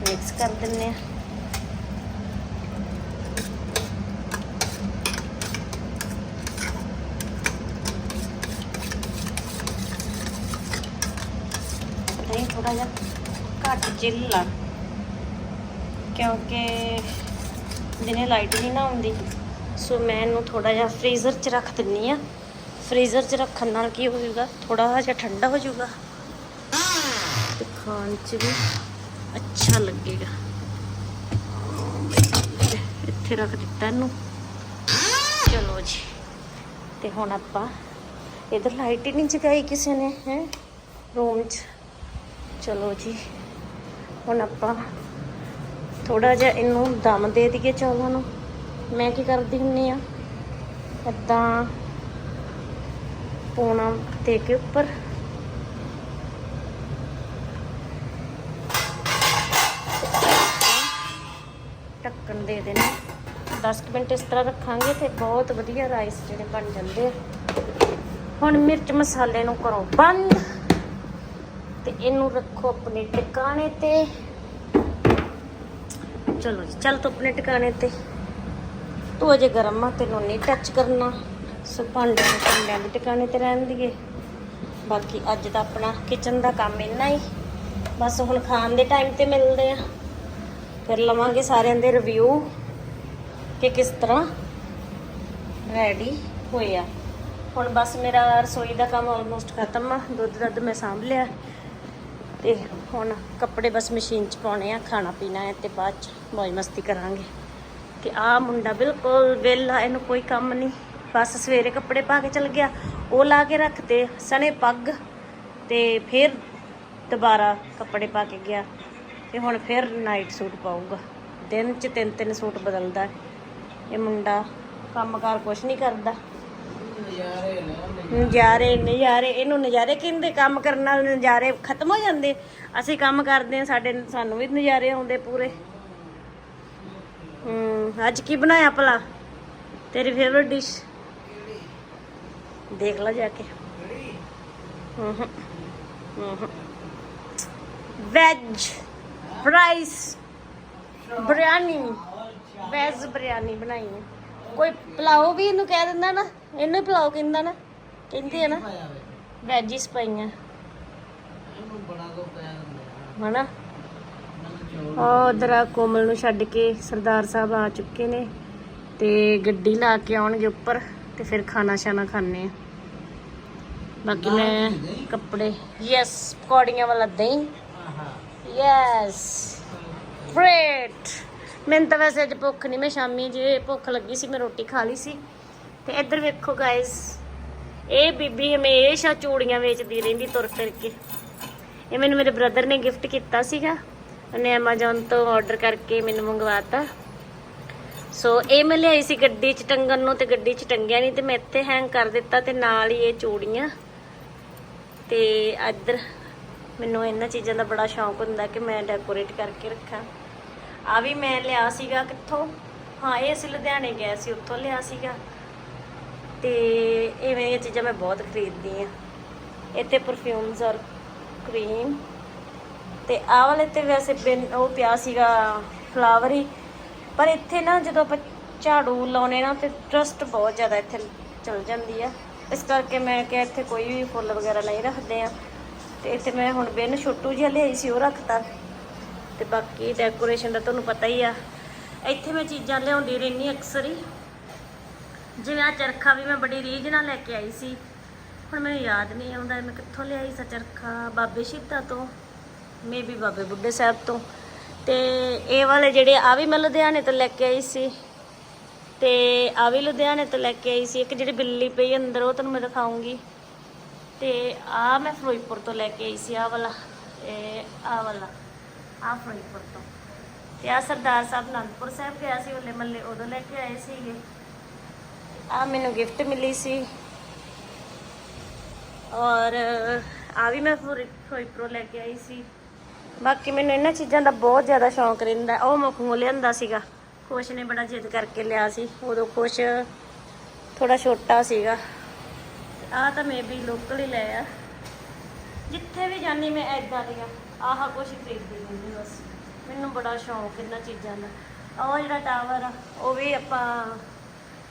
Speaker 2: ਮਿਕਸ ਕਰ ਦਿੰਨੇ ਆ ਦਹੀਂ ਥੋੜਾ ਜਿਹਾ ਘੱਟ ਚਿੱਲ ਕਿਉਂਕਿ ਦਿਨੇ ਲਾਈਟ ਨਹੀਂ ਨਾ ਆਉਂਦੀ। ਸੋ ਮੈਂ ਇਹਨੂੰ ਥੋੜਾ ਜਿਹਾ ਫ੍ਰੀਜ਼ਰ 'ਚ ਰੱਖ ਦਿੰਨੀ ਆ। ਫ੍ਰੀਜ਼ਰ 'ਚ ਰੱਖਣ ਨਾਲ ਕੀ ਹੋਊਗਾ? ਥੋੜਾ ਜਿਹਾ ਠੰਡਾ ਹੋ ਜਾਊਗਾ। ਤੇ ਖਾਣ 'ਚ ਵੀ ਅੱਛਾ ਲੱਗੇਗਾ। ਇੱਥੇ ਰੱਖ ਦਿੱਤਾ ਇਹਨੂੰ। ਚਲੋ ਜੀ। ਤੇ ਹੁਣ ਆਪਾਂ ਇਧਰ ਲਾਈਟ ਹੀ ਨਹੀਂ ਜਗਾਈ ਕਿਸੇ ਨੇ, ਹੈ? ਰੂਮ 'ਚ। ਚਲੋ ਜੀ, ਹੁਣ ਆਪਾਂ ਥੋੜਾ ਜਿਹਾ ਇਹਨੂੰ ਦਮ ਦੇ ਦਈਏ ਚੌਲਾਂ ਨੂੰ। ਮੈਂ ਕੀ ਕਰਦੀ ਹੁੰਨੀ ਆ, ਏਦਾਂ ਪੋਣਾ ਦੇ ਕੇ ਉੱਪਰ। ਢੱਕਣ ਦੇ ਦੇਣਾ 10 ਕੁ ਮਿੰਟ ਇਸ ਤਰ੍ਹਾਂ ਰੱਖਾਂਗੇ ਤੇ ਬਹੁਤ ਵਧੀਆ ਰਾਈਸ ਜਿਹੜੇ ਬਣ ਜਾਂਦੇ ਆ। ਹੁਣ ਮਿਰਚ ਮਸਾਲੇ ਨੂੰ ਕਰੋ ਬੰਦ। ਇਹਨੂੰ ਰੱਖੋ ਆਪਣੇ ਟਿਕਾਣੇ ਤੇ। ਚਲੋ ਜੀ, ਚੱਲ ਤੂੰ ਆਪਣੇ ਟਿਕਾਣੇ ਤੇ। ਤੂੰ ਅਜੇ ਗਰਮ ਆ, ਤੈਨੂੰ ਨਹੀਂ ਟੱਚ ਕਰਨਾ। ਸੋ ਭਾਂਡਿਆਂ ਨੂੰ ਭਾਂਡਿਆਂ ਦੇ ਟਿਕਾਣੇ ਤੇ ਰਹਿਣ ਦੀਏ। ਬਾਕੀ ਅੱਜ ਦਾ ਆਪਣਾ ਕਿਚਨ ਦਾ ਕੰਮ ਇੰਨਾ ਹੀ। ਬਸ ਹੁਣ ਖਾਣ ਦੇ ਟਾਈਮ ਤੇ ਮਿਲਦੇ ਆ। ਫਿਰ ਲਵਾਂਗੇ ਸਾਰਿਆਂ ਦੇ ਰਿਵਿਊ ਕਿ ਕਿਸ ਤਰ੍ਹਾਂ ਰੈਡੀ ਹੋਇਆ ਹੁਣ ਬਸ ਮੇਰਾ ਰਸੋਈ ਦਾ ਕੰਮ ਆਲਮੋਸਟ ਖਤਮ ਆ। ਦੁੱਧ ਦੱਧ ਮੈਂ ਸਾਂਭ ਲਿਆ। ਤੇ ਹੁਣ ਕੱਪੜੇ ਬਸ ਮਸ਼ੀਨ 'ਚ ਪਾਉਣੇ ਆ, ਖਾਣਾ ਪੀਣਾ ਹੈ ਤੇ ਬਾਅਦ 'ਚ ਮौज ਮਸਤੀ ਕਰਾਂਗੇ। ਤੇ ਆਹ ਮੁੰਡਾ ਬਿਲਕੁਲ ਵਿਹਲਾ, ਇਹਨੂੰ ਕੋਈ ਕੰਮ ਨਹੀਂ ਬਸ ਸਵੇਰੇ ਕੱਪੜੇ ਪਾ ਕੇ ਚਲ ਗਿਆ, ਉਹ ਲਾ ਕੇ ਰੱਖਤੇ ਸਣੇ ਪੱਗ ਤੇ ਫਿਰ ਦੁਬਾਰਾ ਕੱਪੜੇ ਪਾ ਕੇ ਗਿਆ ਤੇ ਹੁਣ ਫਿਰ ਨਾਈਟ ਸੂਟ ਪਾਊਗਾ। ਦਿਨ 'ਚ ਤਿੰਨ ਤਿੰਨ ਸੂਟ ਬਦਲਦਾ ਇਹ ਮੁੰਡਾ ਕੰਮਕਾਰ ਕੁਛ ਨਹੀਂ ਕਰਦਾ। ਨਜ਼ਾਰੇ ਨਜ਼ਾਰੇ, ਇਹਨੂੰ ਨਜ਼ਾਰੇ ਕਹਿੰਦੇ ਕੰਮ ਕਰਨ ਨਾਲ ਨਜ਼ਾਰੇ ਖਤਮ ਹੋ ਜਾਂਦੇ? ਅਸੀਂ ਕੰਮ ਕਰਦੇ ਆ ਸਾਡੇ, ਸਾਨੂੰ ਵੀ ਨਜ਼ਾਰੇ ਆਉਂਦੇ ਪੂਰੇ। ਹੂੰ, ਅੱਜ ਕੀ ਬਣਾਇਆ ਭਲਾ? ਤੇਰੀ ਫੇਵਰਿਟ ਡਿਸ਼ ਦੇਖ ਲੈ ਜਾ ਕੇ। ਹੂੰ ਹੂੰ veg rice biryani veg biryani ਬਣਾਈ ਹੈ। ਕੋਈ ਪਲਾਓ ਵੀ ਇਹਨੂੰ ਕਹਿ ਦਿੰਦਾ ਨਾ? ਇਹਨੂੰ ਹੀ ਪਲਾਓ ਕਹਿੰਦਾ ਨਾ। ਕਹਿੰਦੇ ਆ ਨਾ ਵੈਜਿਸ ਪਈਆਂ। ਹਨਾ? ਉਹ ਉਧਰ ਆ ਕੋਮਲ ਨੂੰ ਛੱਡ ਕੇ ਸਰਦਾਰ ਸਾਹਿਬ ਆ ਚੁੱਕੇ ਨੇ ਤੇ ਗੱਡੀ ਲਾ ਕੇ ਆਉਣਗੇ ਉੱਪਰ ਤੇ ਫਿਰ ਖਾਣਾ ਸ਼ਾਨਾ ਖਾਣੇ ਆ। ਬਾਕੀ ਮੈਂ ਕੱਪੜੇ ਯੈਸ ਪਕੌੜੀਆਂ ਵਾਲਾ ਦਹੀਂ। ਯੈਸ ਗ੍ਰੇਟ ਮੈਨੂੰ ਤਾਂ ਵੈਸੇ ਅੱਜ ਭੁੱਖ ਨਹੀਂ ਮੈਂ ਸ਼ਾਮੀ ਜੇ ਭੁੱਖ ਲੱਗੀ ਸੀ ਮੈਂ ਰੋਟੀ ਖਾ ਲਈ ਸੀ। ਤੇ ਇੱਧਰ ਵੇਖੋ ਗਾਇਸ ਇਹ ਬੀਬੀ ਹਮੇਸ਼ਾ ਚੂੜੀਆਂ ਵੇਚਦੀ ਰਹਿੰਦੀ ਤੁਰ ਫਿਰ ਕੇ। ਇਹ ਮੈਨੂੰ ਮੇਰੇ ਬ੍ਰਦਰ ਨੇ ਗਿਫਟ ਕੀਤਾ ਸੀਗਾ। ਉਹਨੇ Amazon ਤੋਂ ਆਰਡਰ ਕਰਕੇ ਮੈਨੂੰ ਮੰਗਵਾਤਾ। ਸੋ ਇਹ ਮੈਂ ਲਿਆਈ ਸੀ ਗੱਡੀ 'ਚ ਟੰਗਣ ਨੂੰ ਤੇ ਗੱਡੀ 'ਚ ਟੰਗਿਆ ਨਹੀਂ ਤੇ ਮੈਂ ਇੱਥੇ ਹੈਂਗ ਕਰ ਦਿੱਤਾ ਤੇ ਨਾਲ ਹੀ ਇਹ ਚੂੜੀਆਂ। ਤੇ ਇੱਧਰ ਮੈਨੂੰ ਇਹਨਾਂ ਚੀਜ਼ਾਂ ਦਾ ਬੜਾ ਸ਼ੌਂਕ ਹੁੰਦਾ ਕਿ ਮੈਂ ਡੈਕੋਰੇਟ ਕਰਕੇ ਰੱਖਾਂ। ਆ ਵੀ ਮੈਂ ਲਿਆ ਸੀਗਾ ਕਿੱਥੋਂ? ਹਾਂ, ਇਹ ਅਸੀਂ ਲੁਧਿਆਣੇ ਗਏ ਸੀ, ਉੱਥੋਂ ਲਿਆ ਸੀਗਾ। ਤੇ ਇਵੇਂ ਦੀਆਂ ਚੀਜ਼ਾਂ ਮੈਂ ਬਹੁਤ ਖਰੀਦਦੀ ਆ ਇੱਥੇ ਪਰਫਿਊਮਸ ਔਰ ਕਰੀਮ ਤੇ ਆਹ ਵਾਲੇ ਤੇ ਵੈਸੇ ਬਿਨ ਉਹ ਪਿਆ ਸੀਗਾ ਫਲਾਵਰ ਹੀ। ਪਰ ਇੱਥੇ ਨਾ ਜਦੋਂ ਆਪਾਂ ਝਾੜੂ ਲਾਉਨੇ ਨਾ ਤੇ ਟਰਸਟ ਬਹੁਤ ਜ਼ਿਆਦਾ ਇੱਥੇ ਚਲ ਜਾਂਦੀ ਆ। ਇਸ ਕਰਕੇ ਮੈਂ ਕਿਹਾ ਇੱਥੇ ਕੋਈ ਵੀ ਫੁੱਲ ਵਗੈਰਾ ਨਹੀਂ ਰੱਖਦੇ ਆ। ਤੇ ਇੱਥੇ ਮੈਂ ਹੁਣ ਬਿਨ ਛੋਟੂ ਜਿਹਾ ਲਿਆਈ ਸੀ, ਉਹ ਰੱਖਤਾ। ਤੇ ਬਾਕੀ ਡੈਕੋਰੇਸ਼ਨ ਦਾ ਤੁਹਾਨੂੰ ਪਤਾ ਹੀ ਆ। ਇੱਥੇ ਮੈਂ ਚੀਜ਼ਾਂ ਲਿਆਉਂਦੀ ਰਹਿੰਦੀ ਅਕਸਰ ਹੀ। ਜਿਵੇਂ ਆ ਚਰਖਾ ਵੀ ਮੈਂ ਬੜੀ ਰੀਝ ਨਾਲ ਲੈ ਕੇ ਆਈ ਸੀ। ਹੁਣ ਮੈਨੂੰ ਯਾਦ ਨਹੀਂ ਆਉਂਦਾ ਮੈਂ ਕਿੱਥੋਂ ਲਿਆਈ ਸੀ ਚਰਖਾ, ਬਾਬੇ ਸ਼ੀਤਾ ਤੋਂ ਮੇਬੀ ਬਾਬੇ ਬੁੱਢੇ ਸਾਹਿਬ ਤੋਂ। ਤੇ ਇਹ ਵਾਲੇ ਜਿਹੜੇ ਆ ਵੀ ਮੈਂ ਲੁਧਿਆਣੇ ਤੋਂ ਲੈ ਕੇ ਆਈ ਸੀ। ਤੇ ਆ ਵੀ ਲੁਧਿਆਣੇ ਤੋਂ ਲੈ ਕੇ ਆਈ ਸੀ। ਇੱਕ ਜਿਹੜੀ ਬਿੱਲੀ ਪਈ ਅੰਦਰ, ਉਹ ਤੁਹਾਨੂੰ ਮੈਂ ਦਿਖਾਉਂਗੀ। ਤੇ ਆ ਮੈਂ ਫਿਰੋਜ਼ਪੁਰ ਤੋਂ ਲੈ ਕੇ ਆਈ ਸੀ ਆ ਵਾਲਾ। ਇਹ ਆ ਵਾਲਾ ਆ ਫਿਰੋਜ਼ਪੁਰ ਤੋਂ। ਤੇ ਆ ਸਰਦਾਰ ਸਾਹਿਬ ਅਨੰਦਪੁਰ ਸਾਹਿਬ ਗਿਆ ਸੀ, ਉਹਲੇ ਮੱਲੇ ਉਦੋਂ ਲੈ ਕੇ ਆਏ ਸੀਗੇ। ਆ ਮੈਨੂੰ ਗਿਫਟ ਮਿਲੀ ਸੀ। ਔਰ ਆ ਵੀ ਮੈਂ ਫਿਰੋ- ਫਿਰੋਜ਼ਪੁਰੋਂ ਲੈ ਕੇ ਆਈ ਸੀ। ਬਾਕੀ ਮੈਨੂੰ ਇਹਨਾਂ ਚੀਜ਼ਾਂ ਦਾ ਬਹੁਤ ਜ਼ਿਆਦਾ ਸ਼ੌਂਕ ਰਹਿੰਦਾ। ਉਹ ਮੈਂ ਖੂਹ ਲਿਆਂਦਾ ਸੀਗਾ। ਖੁਸ਼ ਨੇ ਬੜਾ ਜਿੱਦ ਕਰਕੇ ਲਿਆ ਸੀ। ਉਦੋਂ ਖੁਸ਼ ਥੋੜਾ ਛੋਟਾ ਸੀਗਾ। ਆ ਤਾਂ ਮੈਂ ਵੀ ਲੋਕਲ ਹੀ ਲੈ ਆ। ਜਿੱਥੇ ਵੀ ਜਾਨੀ ਮੈਂ ਐਦਾਂ ਦੀਆਂ ਆਹ ਕੁਛ ਖਰੀਦਦੀ ਰਹਿੰਦੀ ਬਸ। ਮੈਨੂੰ ਬੜਾ ਸ਼ੌਂਕ ਇਹਨਾਂ ਚੀਜ਼ਾਂ ਦਾ। ਉਹ ਜਿਹੜਾ ਟਾਵਰ ਆ, ਉਹ ਵੀ ਆਪਾਂ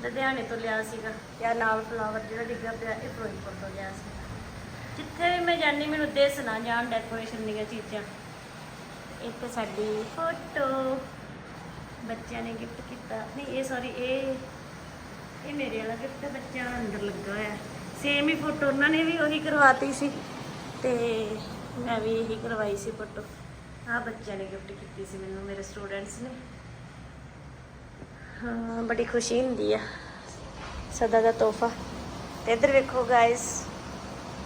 Speaker 2: ਲੁਧਿਆਣੇ ਤੋਂ ਲਿਆ ਸੀਗਾ, ਤੇ ਨਾਲ ਫਲਾਵਰ ਜਿਹੜਾ ਡਿੱਗਾ ਪਿਆ, ਇਹ ਫਿਰੋਜ਼ਪੁਰ ਤੋਂ ਲਿਆ ਸੀ ਜਿੱਥੇ ਵੀ ਮੈਂ ਜਾਨੀ ਮੈਨੂੰ ਦਿਸ ਨਾ ਜਾਣ ਡੈਕੋਰੇਸ਼ਨ ਦੀਆਂ ਚੀਜ਼ਾਂ। ਇੱਕ ਸਾਡੀ ਫੋਟੋ ਬੱਚਿਆਂ ਨੇ ਗਿਫਟ ਕੀਤਾ। ਨਹੀਂ, ਇਹ ਸੌਰੀ ਇਹ ਇਹ ਮੇਰੇ ਵਾਲਾ ਗਿਫਟ ਬੱਚਿਆਂ ਦਾ ਅੰਦਰ ਲੱਗਾ ਹੋਇਆ ਸੇਮ ਹੀ ਫੋਟੋ ਉਹਨਾਂ ਨੇ ਵੀ ਉਹੀ ਕਰਵਾਤੀ ਸੀ। ਤੇ ਮੈਂ ਵੀ ਇਹੀ ਕਰਵਾਈ ਸੀ ਫੋਟੋ ਆ ਬੱਚਿਆਂ ਨੇ ਗਿਫਟ ਕੀਤੀ ਸੀ ਮੈਨੂੰ, ਮੇਰੇ ਸਟੂਡੈਂਟਸ ਨੇ। ਹਾਂ, ਬੜੀ ਖੁਸ਼ੀ ਹੁੰਦੀ ਆ। ਸਦਾ ਦਾ ਤੋਹਫਾ। ਤੇ ਇੱਧਰ ਵੇਖੋ ਗਾਇਸ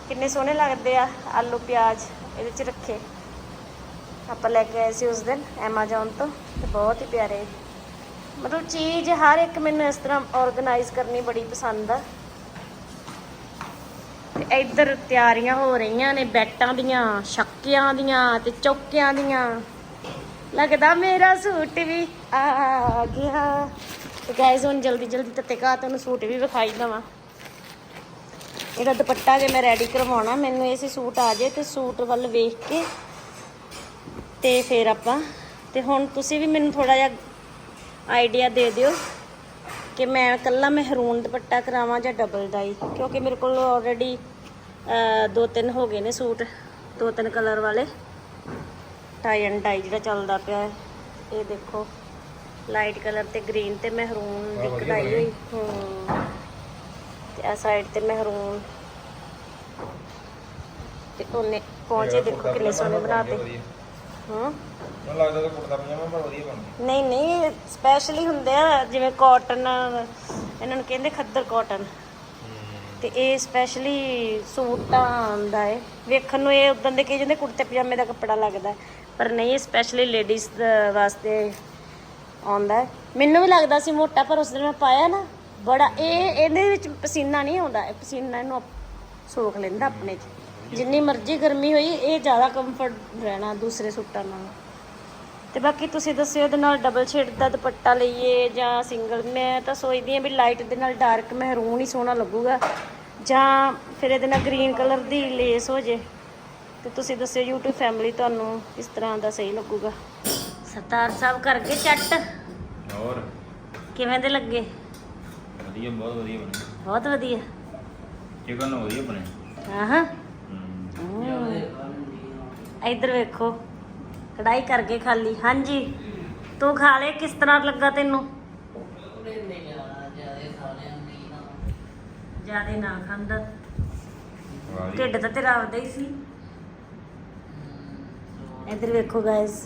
Speaker 2: ਕਿੰਨੇ ਸੋਹਣੇ ਲੱਗਦੇ ਆ ਆਲੂ ਪਿਆਜ਼ ਇਹਦੇ ਚ ਰੱਖੇ। ਆਪਾਂ ਲੈ ਕੇ ਆਏ ਸੀ ਉਸ ਦਿਨ Amazon ਤੋਂ, ਤੇ ਬਹੁਤ ਹੀ ਪਿਆਰੇ। ਮਤਲਬ ਚੀਜ਼ ਹਰ ਇੱਕ ਮੈਨੂੰ ਇਸ ਤਰ੍ਹਾਂ ਆਰਗੇਨਾਈਜ਼ ਕਰਨੀ ਬੜੀ ਪਸੰਦ ਆ। ਤੇ ਇੱਧਰ ਤਿਆਰੀਆਂ ਹੋ ਰਹੀਆਂ ਨੇ ਬੈਟਾਂ ਦੀਆਂ ਸ਼ੱਕਿਆਂ ਦੀਆਂ ਤੇ ਚੌਕਿਆਂ ਦੀਆਂ। ਲੱਗਦਾ ਮੇਰਾ ਸੂਟ ਵੀ ਆ ਗਿਆ। ਤੇ ਗਾਇਜ਼ ਹੁਣ ਜਲਦੀ ਜਲਦੀ ਤੱਤੇ ਕਾ ਤੁਹਾਨੂੰ ਸੂਟ ਵੀ ਵਿਖਾਈ ਦਵਾਂ। ਇਹਦਾ ਦੁਪੱਟਾ ਜੇ ਮੈਂ ਰੈਡੀ ਕਰਵਾਉਣਾ, ਮੈਨੂੰ ਇਹ ਸੀ ਸੂਟ ਆ ਜੇ ਤੇ ਸੂਟ ਵੱਲ ਵੇਖ ਕੇ ਤੇ ਫਿਰ ਆਪਾਂ ਤੇ ਹੁਣ ਤੁਸੀਂ ਵੀ ਮੈਨੂੰ ਥੋੜਾ ਜਿਹਾ ਆਈਡੀਆ ਦੇ ਦਿਓ ਕਿ ਮੈਂ ਕੱਲਾ ਮਹਿਰੂਨ ਦੁਪੱਟਾ ਕਰਾਵਾਂ ਜਾਂ ਡਬਲ ਡਾਈ ਕਿਉਂਕਿ ਮੇਰੇ ਕੋਲ ਆਲਰੇਡੀ ਦੋ ਤਿੰਨ ਹੋ ਗਏ ਨੇ ਸੂਟ, ਦੋ ਤਿੰਨ ਕਲਰ ਵਾਲੇ। ਟਾਈ ਐਂਡ ਡਾਈ ਜਿਹੜਾ ਚੱਲਦਾ ਪਿਆ ਹੈ। ਇਹ ਦੇਖੋ ਲਾਈਟ ਕਲਰ ਤੇ ਗ੍ਰੀਨ ਤੇ ਮਹਿਰੂਨ ਦੀ ਕਢਾਈ ਹੋਈ। ਹੂੰ। ਤੇ ਆ ਸਾਈਡ ਤੇ ਮਹਿਰੂਨ। ਤੇ ਉਹਨੇ ਪਹੁੰਚੇ ਦੇਖੋ ਕਿੰਨੇ ਸੋਹਣੇ ਬਣਾਤੇ ਹੂੰ।
Speaker 5: ਮੈਨੂੰ ਲੱਗਦਾ ਤਾਂ ਕੁੜਤਾ ਪਜਾਮਾ ਪਰ ਵਧੀਆ ਬਣਦਾ
Speaker 2: ਨਹੀਂ ਨਹੀਂ ਸਪੈਸ਼ਲੀ ਹੁੰਦੇ ਆ ਜਿਵੇਂ ਕਾਟਨ ਇਹਨਾਂ ਨੂੰ ਕਹਿੰਦੇ ਖੱਦਰ ਕਾਟਨ ਤੇ ਇਹ ਸਪੈਸ਼ਲੀ ਸੂਟਾਂ ਆਉਂਦਾ ਹੈ। ਵੇਖਣ ਨੂੰ ਇਹ ਉਦੋਂ ਦੇ ਕਹੀ ਜਾਂਦੇ ਕੁੜਤੇ ਪਜਾਮੇ ਦਾ ਕੱਪੜਾ ਲੱਗਦਾ ਪਰ ਨਹੀਂ, ਇਹ ਸਪੈਸ਼ਲੀ ਲੇਡੀਜ਼ ਵਾਸਤੇ ਆਉਂਦਾ ਮੈਨੂੰ ਵੀ ਲੱਗਦਾ ਸੀ ਮੋਟਾ, ਪਰ ਉਸ ਦਿਨ ਮੈਂ ਪਾਇਆ ਨਾ, ਬੜਾ ਇਹ, ਇਹਦੇ ਵਿੱਚ ਪਸੀਨਾ ਨਹੀਂ ਆਉਂਦਾ, ਇਹ ਪਸੀਨਾ ਇਹਨੂੰ ਸੋਖ ਲੈਂਦਾ ਆਪਣੇ 'ਚ। ਜਿੰਨੀ ਮਰਜ਼ੀ ਗਰਮੀ ਹੋਈ, ਇਹ ਜ਼ਿਆਦਾ ਕੰਫਰਟ ਰਹਿਣਾ ਦੂਸਰੇ ਸੂਟਾਂ ਨਾਲੋਂ। ਤੇ ਬਾਕੀ ਤੁਸੀਂ ਦੱਸਿਓ ਇਹਦੇ ਨਾਲ ਡਬਲ ਸ਼ੇਡ ਦਾ ਦੁਪੱਟਾ ਲਈਏ ਜਾਂ ਸਿੰਗਲ ਮੈਂ ਤਾਂ ਸੋਚਦੀ ਹਾਂ ਵੀ ਲਾਈਟ ਦੇ ਨਾਲ ਡਾਰਕ ਮਹਿਰੂਨ ਹੀ ਸੋਹਣਾ ਲੱਗੂਗਾ। ਜਾਂ ਫਿਰ ਇਹਦੇ ਨਾਲ ਗ੍ਰੀਨ ਕਲਰ ਦੀ ਲੇਸ ਹੋ ਜੇ। ਤੇ ਤੁਸੀਂ ਦੱਸਿਓ YouTube ਫੈਮਿਲੀ ਤੁਹਾਨੂੰ ਇਸ ਤਰ੍ਹਾਂ ਦਾ ਸਹੀ ਲੱਗੂਗਾ। ਸਰਦਾਰ ਸਾਹਿਬ ਕਰ ਗਏ ਚੱਟ
Speaker 5: ਹੋਰ?
Speaker 2: ਕਿਵੇਂ ਦੇ ਲੱਗੇ?
Speaker 5: ਵਧੀਆ ਬਹੁਤ ਵਧੀਆ ਬਣੇ।
Speaker 2: ਬਹੁਤ ਵਧੀਆ।
Speaker 5: ਚਿਕਨ ਵਧੀਆ ਬਣੇ
Speaker 2: ਆਹਾਂ ਇੱਧਰ ਵੇਖੋ। ਕੜਾਈ ਕਰਕੇ ਖਾਲੀ ਹਾਂਜੀ। ਤੂੰ ਖਾ ਲੈ ਕਿਸ ਤਰ੍ਹਾਂ ਲੱਗਾ ਤੈਨੂੰ? ਜਿਆਦੇ ਨਾ। ਖਾਂਦਾ। ਢਿੱਡ ਤਾਂ ਤੇਰਾ ਆਪਦਾ ਹੀ ਸੀ। ਇੱਧਰ ਵੇਖੋ ਗਾਇਸ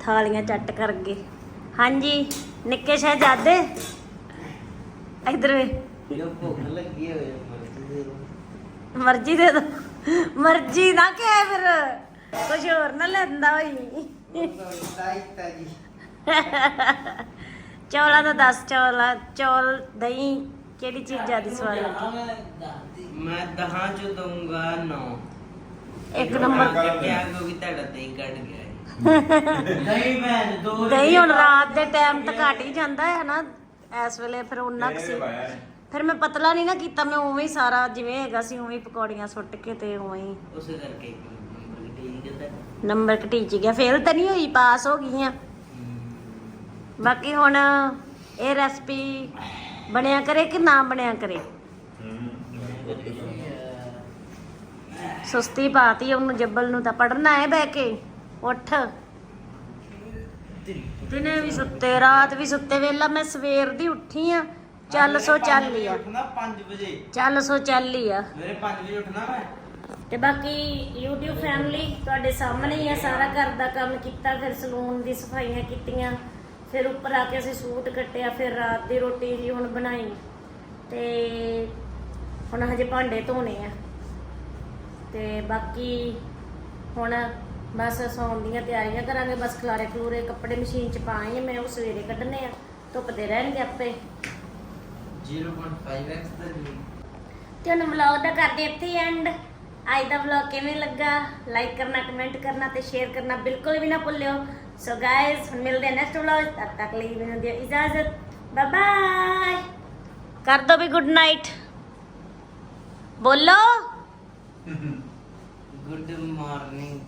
Speaker 2: ਥਾਲੀਆਂ ਚੱਟ ਕਰ ਗਏ ਹਾਂਜੀ ਨਿੱਕੇ ਸ਼ਹਿਜ਼ਾਦੇ। ਇੱਧਰ ਵੇ।
Speaker 1: ਭੁੱਖ ਲੱਗੀ
Speaker 2: ਮਰਜ਼ੀ
Speaker 1: ਦੇ
Speaker 2: ਦੋ ਮਰਜ਼ੀ ਨਾ ਕਹਿ ਫਿਰ। ਕੁਝ ਹੋਰ ਨਾ ਲੈਂਦਾ ਹੋਈ ਚੌਲਾਂ ਦਾ ਦੱਸ ਚੌਲਾ ਚੌਲ ਦਹੀਂ ਕਿਹੜੀ ਚੀਜ਼ ਜ਼ਿਆਦਾ ਸਵਾਦ ਲੱਗੀ?
Speaker 1: ਮੈਂ ਦਹਾਂ ਚ ਦਊਂਗਾ 9
Speaker 2: ਇੱਕ ਨੰਬਰ।
Speaker 1: ਕਿਆ ਕਿਉਂਕਿ ਤੁਹਾਡਾ ਦਹੀਂ ਕੱਢ ਗਿਆ ਹੈ। ਦਹੀਂ ਮੈਂ ਦੋ
Speaker 2: ਦਹੀਂ ਹੁਣ ਰਾਤ ਦੇ ਟਾਈਮ ਤਾਂ ਘਟ ਹੀ ਜਾਂਦਾ ਹੈ ਨਾ ਇਸ ਵੇਲੇ ਫਿਰ ਉਨਾ ਕੁ ਸੀ। ਫਿਰ ਮੈਂ ਪਤਲਾ ਨਹੀਂ ਨਾ ਕੀਤਾ ਮੈਂ ਉਵੇਂ ਹੀ ਸਾਰਾ ਜਿਵੇਂ ਹੈਗਾ ਸੀ ਉਵੇਂ ਹੀ ਪਕੌੜੀਆਂ ਸੁੱਟ ਕੇ ਤੇ ਉਵੇਂ ਹੀ।
Speaker 1: ਉਸੇ ਕਰਕੇ ਇੱਕ ਨੰਬਰ ਠੀਕ ਹੈ ਤਾਂ
Speaker 2: ਨੰਬਰ ਘਟੀਚ ਗਿਆ ਫੇਲ ਤਾਂ ਨਹੀਂ ਹੋਈ ਪਾਸ ਹੋ ਗਈਆਂ। ਬਾਕੀ ਹੁਣ ਇਹ ਰੈਸਪੀ ਬਣਿਆ ਕਰੇ ਕਿ ਨਾ ਬਣਿਆ ਕਰੇ? ਸੁਸਤੀ ਪਾਤੀ ਉਹਨੂੰ ਜੱਬਲ ਨੂੰ ਤਾਂ ਪੜਨਾ ਹੈ ਬਹਿ ਕੇ ਉੱਠ। ਦਿਨੇ ਵੀ ਸੁੱਤੇ ਰਾਤ ਵੀ ਸੁੱਤੇ ਵੇਲਾ ਮੈਂ ਸਵੇਰ ਦੀ ਉੱਠੀ ਆ ਚੱਲ ਸੋ ਚੱਲ ਆ।
Speaker 1: ਉੱਠਣਾ 5 ਵਜੇ।
Speaker 2: ਚੱਲ ਸੋ ਚੱਲ ਆ।
Speaker 1: ਮੇਰੇ 5 ਵਜੇ ਉੱਠਣਾ ਮੈਂ?
Speaker 2: ਤੇ ਬਾਕੀ YouTube ਫੈਮਿਲੀ ਤੁਹਾਡੇ ਸਾਹਮਣੇ ਹੀ ਆ ਸਾਰਾ ਘਰ ਦਾ ਕੰਮ ਕੀਤਾ ਫਿਰ ਸਲੂਨ ਦੀ ਸਫਾਈਆਂ ਕੀਤੀਆਂ ਫਿਰ ਉੱਪਰ ਆ ਕੇ ਅਸੀਂ ਸੂਟ ਕੱਟਿਆ ਫਿਰ ਰਾਤ ਦੀ ਰੋਟੀ ਵੀ ਹੁਣ ਬਣਾਈ ਤੇ ਹੁਣ ਹਜੇ ਭਾਂਡੇ ਧੋਣੇ ਆ। ਤੇ ਬਾਕੀ ਹੁਣ ਬਸ ਸੌਣ ਦੀਆਂ ਤਿਆਰੀਆਂ ਕਰਾਂਗੇ ਬਸ ਖਲਾਰੇ ਖਲੂਰੇ ਕੱਪੜੇ ਮਸ਼ੀਨ 'ਚ ਪਾਏ ਆ ਮੈਂ ਉਹ ਸਵੇਰੇ ਕੱਢਣੇ ਆ ਧੁੱਪਦੇ ਰਹਿਣਗੇ ਆਪੇ।
Speaker 1: 0.5x ਦਾ ਜੀ।
Speaker 2: ਤੇ ਹੁਣ ਵਲੌਗ ਦਾ ਕਰਦੇ ਇੱਥੇ ਐਂਡ ਅੱਜ ਦਾ ਵਲੌਗ ਕਿਵੇਂ ਲੱਗਾ? ਲਾਈਕ ਕਰਨਾ ਕਮੈਂਟ ਕਰਨਾ ਤੇ ਸ਼ੇਅਰ ਕਰਨਾ ਬਿਲਕੁਲ ਵੀ ਨਾ ਭੁੱਲਿਓ। ਸੋ ਗਾਇਸ ਹੁਣ ਮਿਲਦੇ ਹਾਂ ਨੈਕਸਟ ਵਲੌਗ ਤਦ ਤੱਕ ਲਈ ਮੈਨੂੰ ਦਿਓ ਇਜਾਜ਼ਤ। ਬਾਏ ਬਾਏ ਕਰ ਦੋ ਵੀ ਗੁੱਡ ਨਾਈਟ ਬੋਲੋ।
Speaker 1: Good morning